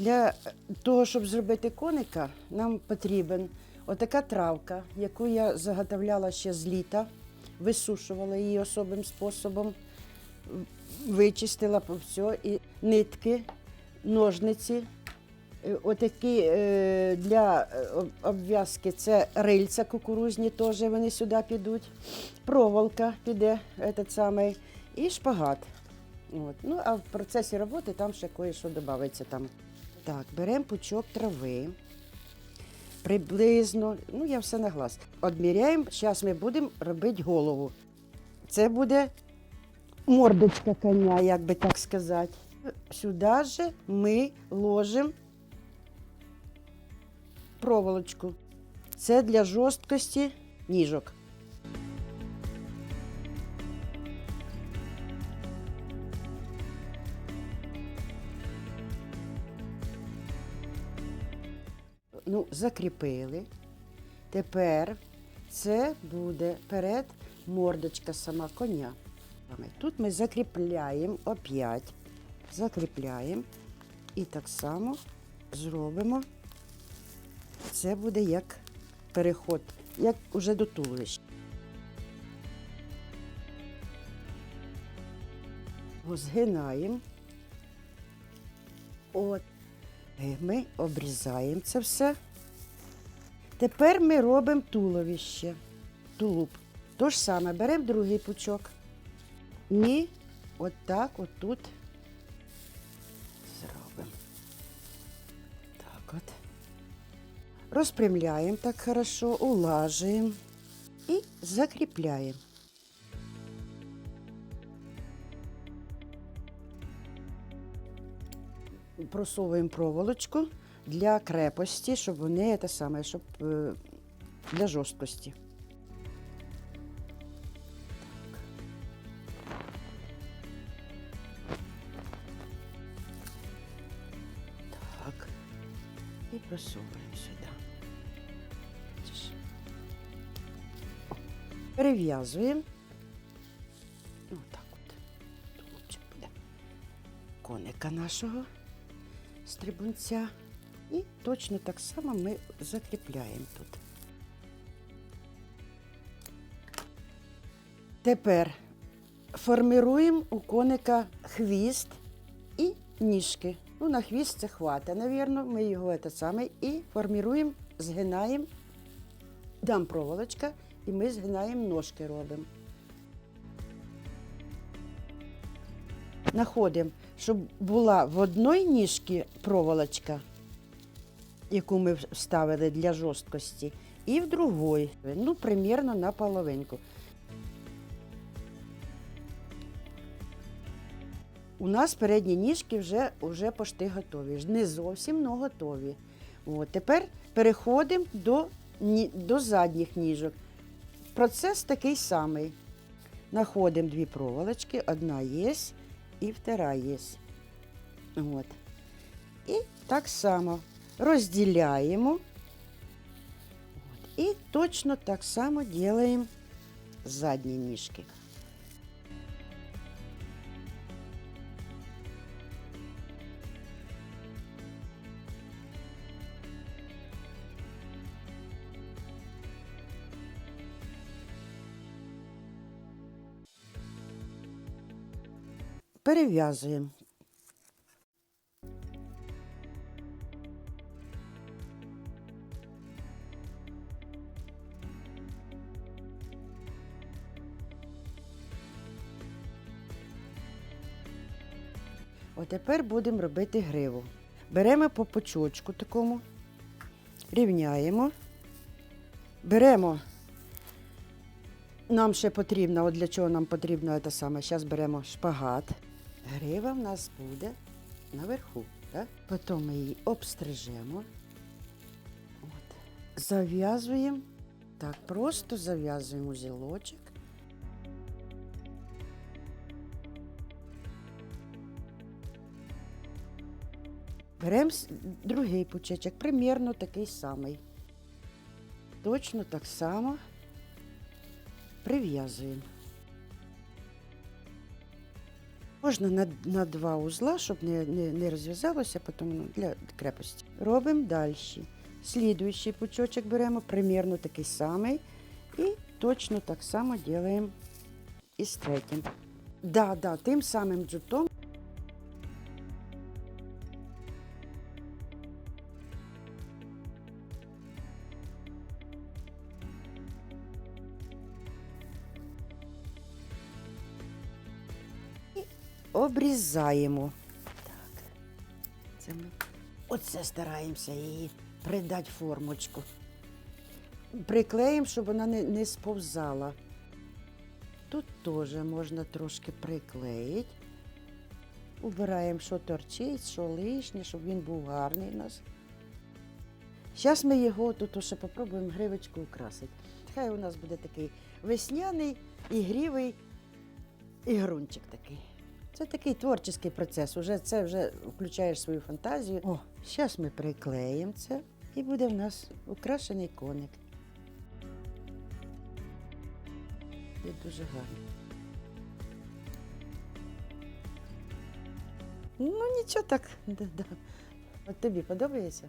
Для того, щоб зробити коника, нам потрібен отака травка, яку я заготовляла ще з літа, висушувала її особим способом, вичистила по все, і нитки, ножниці. Е, Отакі е, для е, обв'язки це рильця кукурузні, теж вони сюди підуть. Проволока піде, этот самий, і шпагат. От. Ну, а в процесі роботи там ще кое-що додається. Так, беремо пучок трави. Приблизно, ну я все на глаз. Одміряємо, зараз ми будемо робити голову. Це буде мордочка коня, як би так сказати. Сюди же ми ложимо проволочку. Це для жорсткості ніжок. Ну, закріпили. Тепер це буде перед мордочка сама коня. Тут ми закріпляємо оп'ять, закріпляємо і так само зробимо. Це буде як переход, як уже до туловища. Згинаємо. От. Е, Ми обрізаємо це все. Тепер ми робимо туловище, тулуб. То ж саме беремо другий пучок. І отак отут зробимо. Так от. Розпрямляємо так хорошо, улажуємо і закріпляємо. Просовуємо проволочку для крепості, щоб вони те саме, щоб е, для жорсткості. Так. І просовуємо сюди. Перев'язуємо. Ну, так от. Тулубчик буде. Коника нашого стрибунця. І точно так само ми закріпляємо тут. Тепер формируємо у коника хвіст і ніжки. Ну, на хвіст це хвата, навірно. Ми його це саме і формируємо, згинаємо. Дам проволочка, і ми згинаємо ножки робимо. Находимо, щоб була в одній ніжці проволочка, яку ми вставили для жорсткості, і в другій, ну, примірно на половинку. У нас передні ніжки вже, вже пошти готові. Не зовсім, але готові. От, тепер переходимо до, до задніх ніжок. Процес такий самий. Находимо дві проволочки, одна є і втираєсь. От. І так само розділяємо. От. І точно так само робимо задні ніжки. Перев'язуємо. Отепер будемо робити гриву. Беремо по пучочку такому, рівняємо, беремо. Нам ще потрібно, от для чого нам потрібно це саме. Зараз беремо шпагат. Грива в нас буде наверху. Так? Потім ми її обстрижемо. От. Зав'язуємо. Так, просто зав'язуємо узілочок. Беремо другий пучечок, примірно такий самий. Точно так само прив'язуємо. Можна на, на два узла, щоб не, не, не розв'язалося, потім ну, для крепості. Робимо далі. Слідуючий пучочок беремо, примірно такий самий. І точно так само робимо і з третім. Да, да, тим самим джутом. Обрізаємо. Так. Це ми. Оце стараємося її придати формочку. Приклеїмо, щоб вона не, не сповзала. Тут теж можна трошки приклеїти. Убираємо, що торчить, що лишнє, щоб він був гарний у нас. Зараз ми його тут ще попробуємо гривочку украсити. Хай у нас буде такий весняний, ігрівий ігрунчик такий. Це такий творчий процес. Уже це вже включаєш свою фантазію. О, зараз ми приклеїмо це і буде в нас украшений коник. Буде дуже гарно. Ну, нічого так. Да, да. От тобі подобається?